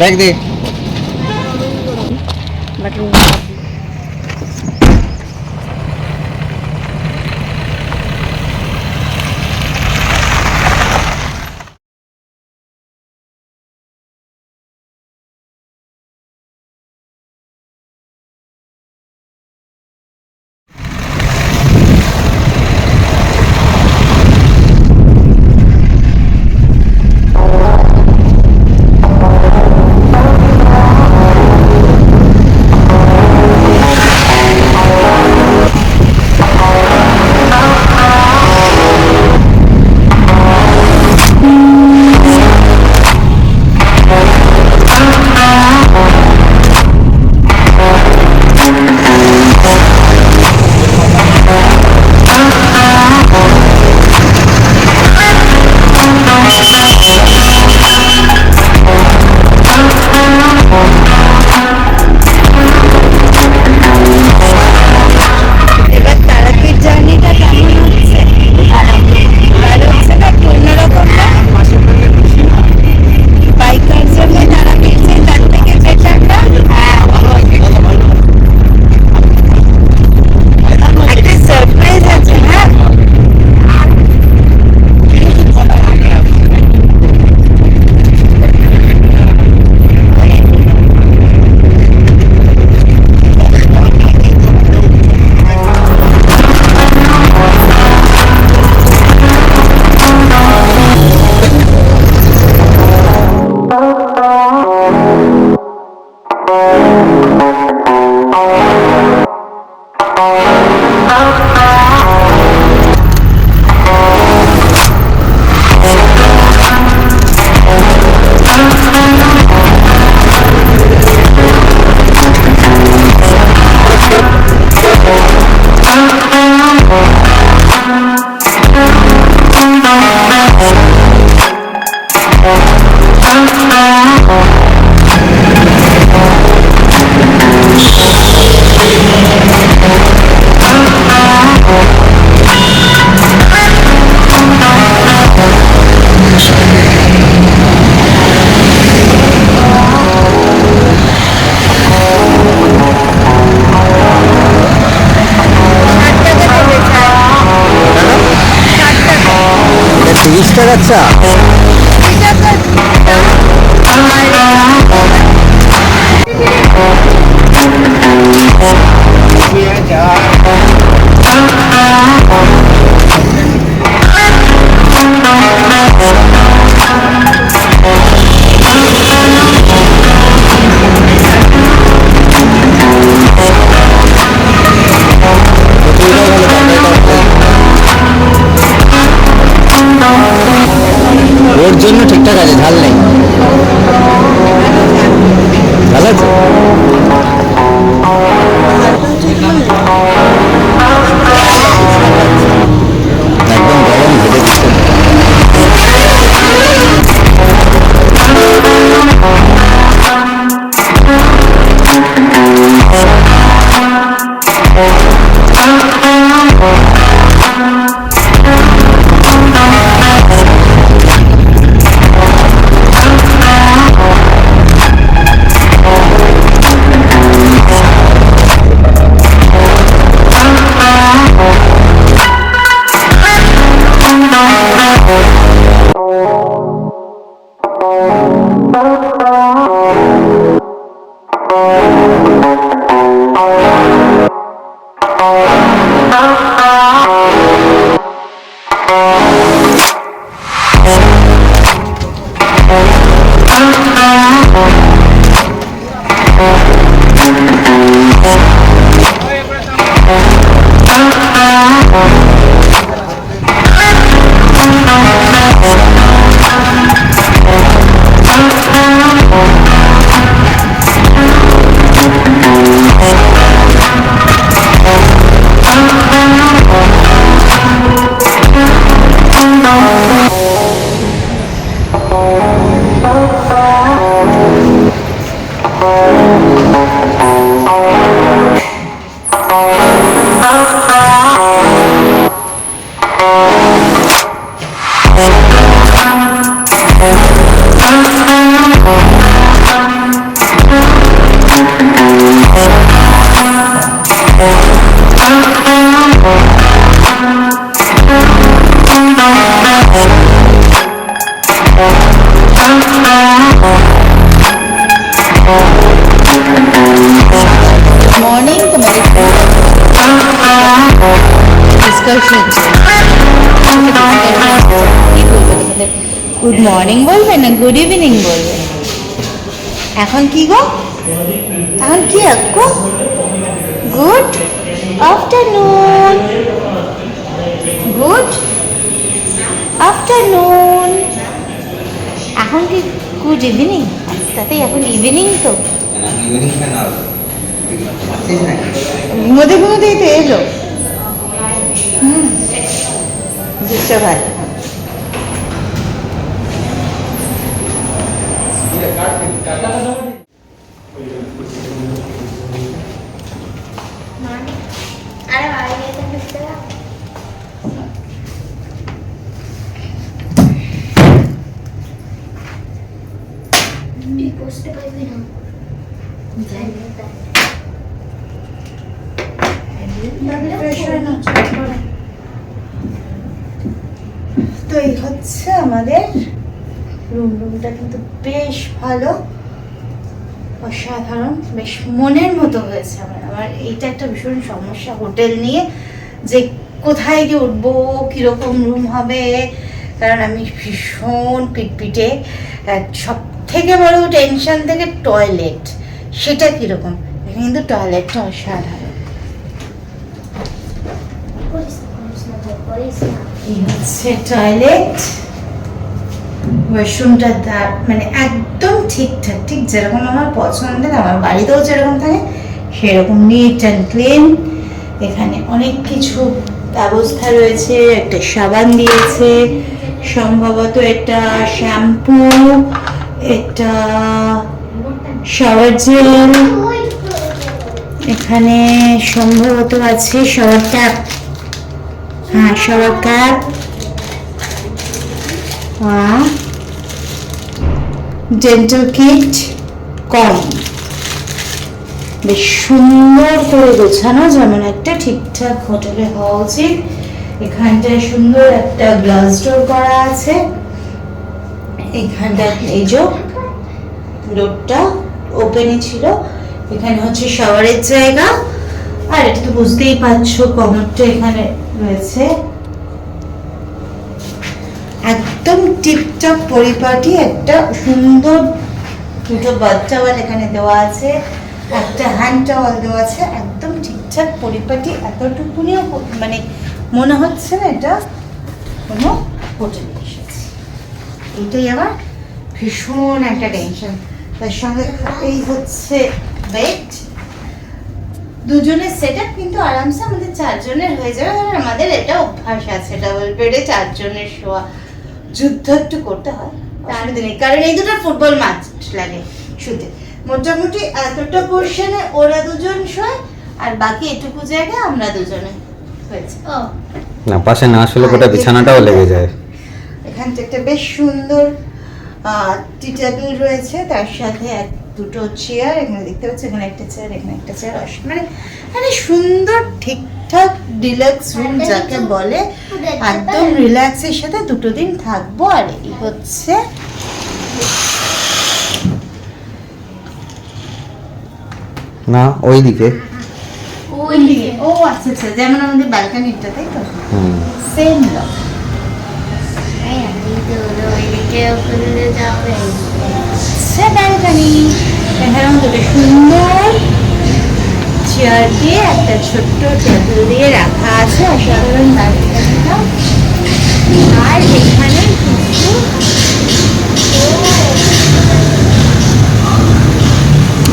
Bag দে তিরিশ টাকার চা Thank you. Good morning বলবে না? গুড ইভিনিং বলবে এখন কি গো? এখন কি আক্কু গুড আফটারনুন গুড আফটারনুন এখন কি গুড ইভিনিং তাতে এখন ইভিনিং তো। ঘুমোতে ঘুমোতেই তো এলো। বুঝতে ভালো আরে বাড়ি গিয়ে তো ঢুকতে দাও। তুই বসতে পারবি না তো এই হচ্ছে আমাদের রুম রুমটা কিন্তু বেশ ভালো। অসাধারণ, বেশ মনের মতো হয়েছে আমার। আমার এইটা একটা ভীষণ সমস্যা হোটেল নিয়ে যে কোথায় গিয়ে উঠবো, কীরকম রুম হবে, কারণ আমি ভীষণ পিটপিটে সব থেকে বড় টেনশন থেকে টয়লেট সেটা কীরকম? কিন্তু টয়লেটটা অসাধারণ। হচ্ছে টয়লেট ওয়াশরুমটা তার মানে একদম ঠিকঠাক, ঠিক যেরকম আমার পছন্দের, আমার বাড়িতেও যেরকম থাকে, সেরকম নিট অ্যান্ড ক্লিন এখানে অনেক কিছু ব্যবস্থা রয়েছে, একটা সাবান দিয়েছে, সম্ভবত এটা শ্যাম্পু এটা শাওয়ার জেল এখানে সম্ভবত আছে shower cap shower cap dental kit কম। বেশ সুন্দর করে গোছানো, যেমন একটা ঠিকঠাক হোটেলে হওয়া উচিত। এখানটায় সুন্দর একটা গ্লাস ডোর করা আছে। এখানটা, এই যে ডোরটা ওপেনই ছিল। এখানে হচ্ছে শাওয়ারের জায়গা। বুঝতেই পারছ কমরটা এখানে রয়েছে। একদম টিপটপ পরিপাটি একটা সুন্দর দুটো বাথ টাওয়াল এখানে দেওয়া আছে, একটা হ্যান্ড টাওয়াল দেওয়া আছে, একদম ঠিকঠাক পরিপাটি, এতটুকুনিও মানে মনে হচ্ছে না এটা কোনো হোটেলে এসেছে। এইটাই আমার ভীষণ একটা টেনশন তার সঙ্গে এই হচ্ছে বেড দুজনের সেট আপ কিন্তু আরামসে আমাদের চারজনের হয়ে যাবে কারণ আমাদের এটা অভ্যাস আছে ডাবল বেডে চারজনের শোয়া। যুদ্ধ একটু করতে হয় অসুবিধা নেই কারণ এই দুটো ফুটবল ম্যাচ লাগে শুতে মোটামুটি এতটা পোর্শনে ওরা দুজন শোয় আর বাকি এটুকু জায়গা আমরা দুজনে হয়েছে। না পাশে না আসলে গোটা বিছানাটাও লেগে যায়। এখানটা একটা বেশ সুন্দর টি টেবিল রয়েছে তার সাথে এক দুটো চেয়ার এখানে দেখতে পাচ্ছি এখানে একটা চেয়ার এখানে একটা চেয়ার মানে মানে সুন্দর ঠিকঠাক ডিলাক্স রুম যাকে বলে। একদম রিল্যাক্সের সাথে দুটো দিন থাকব আর এই হচ্ছে না ওইদিকে ওই দিকে। ও আচ্ছা আচ্ছা যেমন আমাদের ব্যালকানিটা তাই তো? সেম লক এই আমি তো হলো ওইদিকে ওখানে যাবে। সে ব্যালকানি এখানেও দুটো সুন্দর চেয়ার দিয়ে একটা ছোট্ট টেবিল দিয়ে রাখা আছে। অসাধারণ ব্যালকানিটা আর এখানে কিছু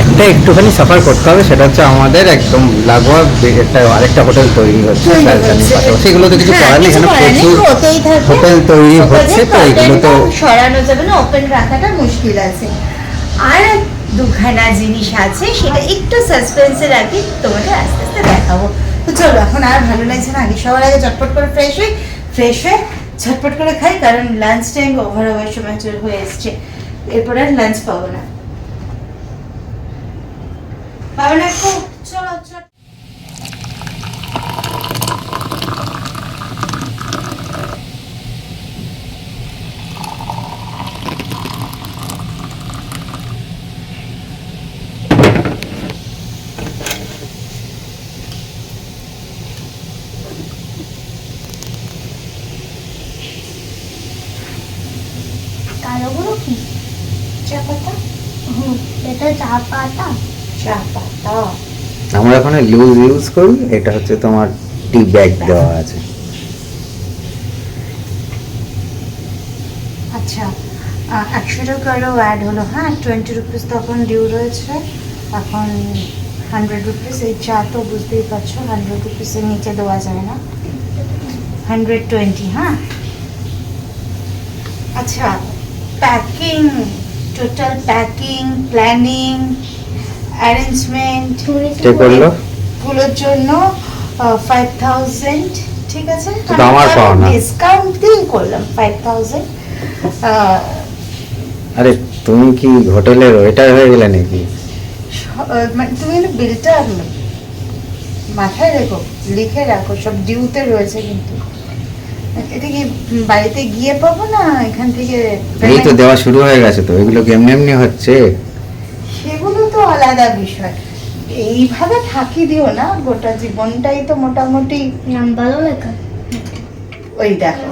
একটা একটুখানি সাফার করতে হবে সেটা হচ্ছে আমাদের একদম লাগোয়া একটা আরেকটা হোটেল তৈরি হচ্ছে তৈরি রাজধানীর পাশাপাশি এগুলো তো কিছু হ্যাঁ, করার নেই এখানে প্রচুর হোটেল তৈরি হচ্ছে তো এগুলো তো সরানো যাবে না ওপেন রাখাটা মুশকিল আছে। আর দুখানা জিনিস আছে সেটা একটু সাসপেন্সে রাখি তোমাকে আস্তে আস্তে দেখাবো। তো চলো এখন আর ভালো লাগছে না আগে সবার আগে চটপট করে ফ্রেশ হই ফ্রেশ হয়ে ঝটপট করে খাই কারণ লাঞ্চ টাইম ওভার হওয়ার সময় চলে হয়ে এসছে। এরপর আর লাঞ্চ পাবো না। বাবা না কি? চা পাতা? হুম এটা চা পাতা। আমরা ওখানে লুজ ইউজ করি এটা হচ্ছে তোমার টি ব্যাগ দেওয়া আছে। আচ্ছা একশো টাকারও অ্যাড হলো হ্যাঁ? টোয়েন্টি রুপিস তখন ডিউ রয়েছে। এখন হান্ড্রেড রুপিস এই চা তো বুঝতেই পারছ হান্ড্রেড রুপিসের নিচে দেওয়া যায় না। হান্ড্রেড টোয়েন্টি হ্যাঁ? আচ্ছা packing total packing planning arrangement কে করল? গুলোর জন্য ফাইভ থাউজেন্ড ঠিক আছে? আমার পাওয়া না। ডিসকাউন্ট দিয়েই করলাম ফাইভ থাউজেন্ড আরে তুমি কি হোটেলের ওয়েটার হয়ে গেলে নাকি? মানে তুমি বিলটা মাথায় রেখো লিখে রাখো সব ডিউতে রয়েছে কিন্তু। এটা কি বাড়িতে গিয়ে পাবো না এখান থেকে এই তো দেওয়া শুরু হয়ে গেছে তো এগুলো এমনি এমনি হচ্ছে? আলাদা বিষয়। এইভাবে ফাঁকি দিও না গোটা জীবনটাই তো মোটামুটি ভালো লেখা। ওই দেখো।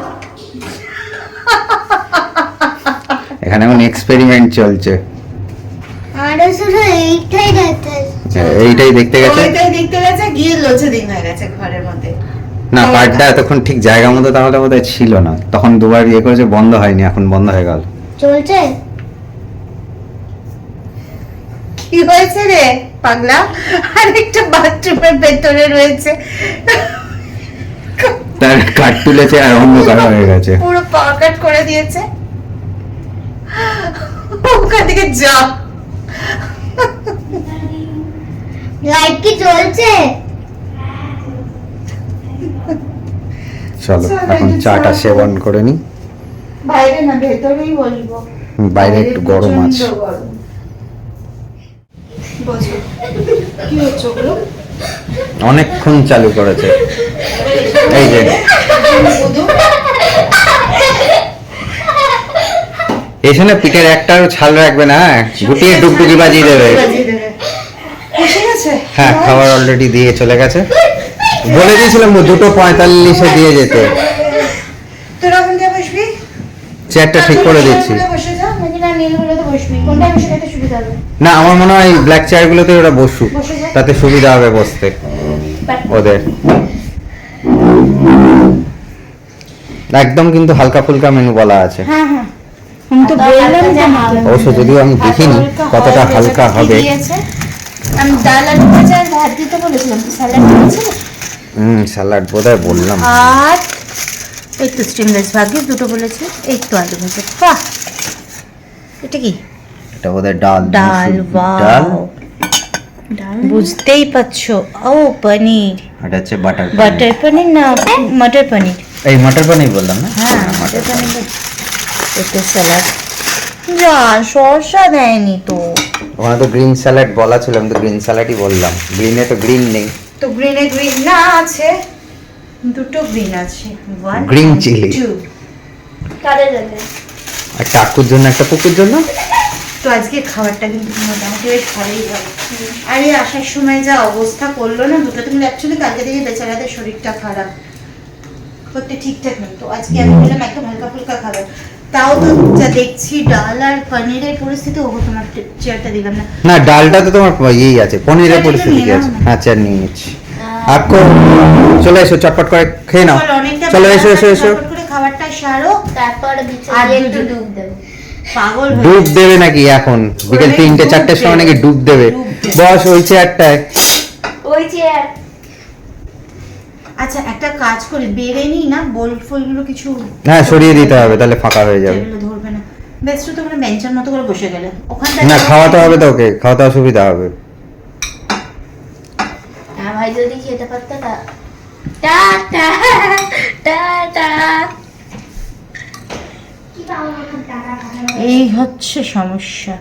এখানে এখন এক্সপেরিমেন্ট চলছে। আর শুধু এইটাই দেখতে। এইটাই দেখতে গেছে? দেখতে গেছে গিয়ে লোচে দিন হয়ে গেছে ঘরের মধ্যে। না এতক্ষণ ঠিক জায়গা মতো তাহলে বোধহয় ছিল না। তখন দুবার ইয়ে করেছে বন্ধ হয়নি এখন বন্ধ হয়ে গেল। চলছে? কি হয়েছে রে? পাগলা? আরেকটা বাথরুমের ভেতরে রয়েছে। তার কার্ড তুলেছে আর অন্ধকার হয়ে গেছে। পুরো পাকাট করে দিয়েছে। ওখান থেকে যা। লাইট কি চলছে চলো এখন চাটা সেবন করে নি। বাইরে না ভেতরেই বলব বাইরে একটু গরম আছে। গরম। কি হচ্ছে ওগুলো? অনেকক্ষণ চালু করেছে। এই যে। শুধু? এখানে পিঠের একটাও ছাল রাখবে না? গুটিয়ে ডুগডুগি বাজিয়ে দেবে। হ্যাঁ খাবার অলরেডি দিয়ে চলে গেছে। বলে দিয়েছিলাম দুটো পঁয়তাল্লিশে দিয়ে যেতে। চেয়ারটা ঠিক করে দিচ্ছি। না বসবি। কোনটা বসে সুবিধা হবে। না আমার মনে হয় ব্ল্যাক চেয়ারগুলোতে ওরা বসুক। তাতে সুবিধা হবে বসতে। ওদের। একদম কিন্তু হালকা ফুলকা মেনু বলা আছে। হ্যাঁ হ্যাঁ। আমি তো বললাম যে অবশ্য যদিও আমি দেখিনি কতটা হালকা হবে? আমি ডাল ভাজা আর ভাত দিতে বলেছিলাম। স্যালাড দিয়েছিল হুম স্যালাড বোধহয় বললাম। ভাত। এই তো স্টিমলেস ভাগ্যে দুটো বলেছে। এই তো আলু ভাজা। বাহ! এটা কি? এটা বোধহয় ডাল ডাল ডাল। বুঝতেই পারছ। ও পনির। এটা হচ্ছে বাটার বাটার পনির না মটর পনির। এই মটর পনির বললাম না? হ্যাঁ মটর পনির। এটা স্যালাড। যা শসা দেয়নি তো। ওখানে তো গ্রিন স্যালাড বলা ছিল আমি তো গ্রিন স্যালাডই বললাম। গ্রিনে তো গ্রিন নেই। তো গ্রিনে গ্রিন না আছে। দুটো গ্রিন আছে। One Green chili। টু কাদের আর টাকুর জন্য একটা পুকুর জন্য? তো আজকে খাবারটা কিন্তু মোটামুটি বেশ ভালোই গেল আর এই আসার সময় যা অবস্থা করল না দুটো তুমি অ্যাকচুয়ালি কালকে থেকে বেচারাদের শরীরটা খারাপ। করতে ঠিকঠাক নেই। তো আজকে আমি বললাম একদম হালকা ফুলকা খাবার তাও তো যা দেখছি ডাল আর পনিরের পরিস্থিতি ওগো তোমার চেয়ারটা দিলাম না। না ডালটা তো তোমার ইয়েই আছে পনিরের পরিস্থিতি আছে। হ্যাঁ চেয়ার নিয়ে নিচ্ছি। আকো চলে এসো চটপট করে খেয়ে নাও। চলো এসো এসো এসো। সারো তারপর আর একটু ডুব দেবো। পাগল ডুব দেবে নাকি এখন? বিকেল তিনটে চারটের সময় নাকি ডুব দেবে। বস ওই চেয়ারটায়। ওই চেয়ার। আচ্ছা একটা কাজ করি বেড়ে নি না বোল্ট কিছু হ্যাঁ সরিয়ে দিতে হবে তাহলে ফাঁকা হয়ে যাবে। ধরবে না। বেশ তো তোমরা বেঞ্চের মতো করে বসে গেলে। ওখানটা না খাওয়াতে হবে তো ওকে খাওয়াতে অসুবিধা হবে। হ্যাঁ ভাই যদি খেতে পারতো তা টা টা টা টা এই হচ্ছে সমস্যা।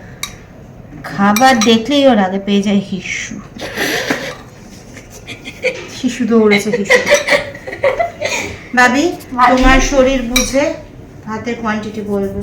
খাবার দেখলেই ওর আগে পেয়ে যায় শিশু শিশু দৌড়েছে শিশু ভাবি ভাবি। তোমার শরীর বুঝে ভাতের কোয়ান্টিটি বলবে।